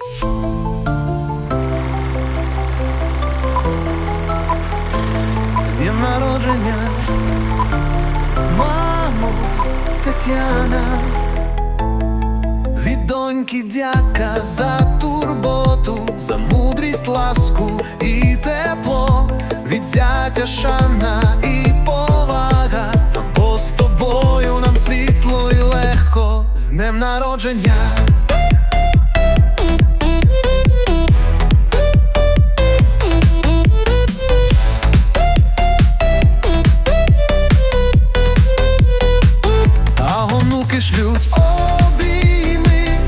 З днем народження, мамо Тетяна, від доньки дяка за турботу, за мудрість, ласку і тепло, від зятя шана і повага, бо з тобою нам світло і легко, з днем народження. Онуки шлють обійми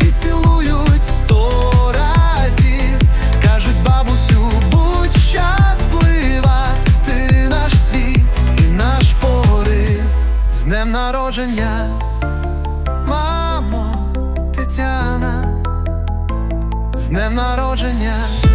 і цілують сто разів. Кажуть, бабусю, будь щаслива, ти наш світ і наш порив. З днем народження, мамо, Тетяна, з днем народження.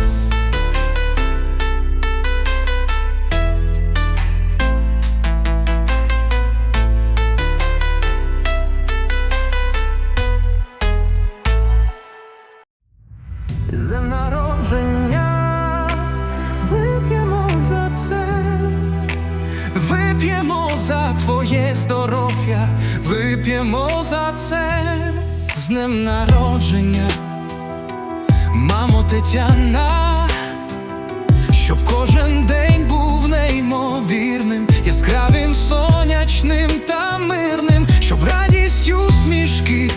Вип'ємо за твоє здоров'я, вип'ємо за це. З днем народження, мамо Тетяна, щоб кожен день був неймовірним, яскравим, сонячним та мирним, щоб радістю смішки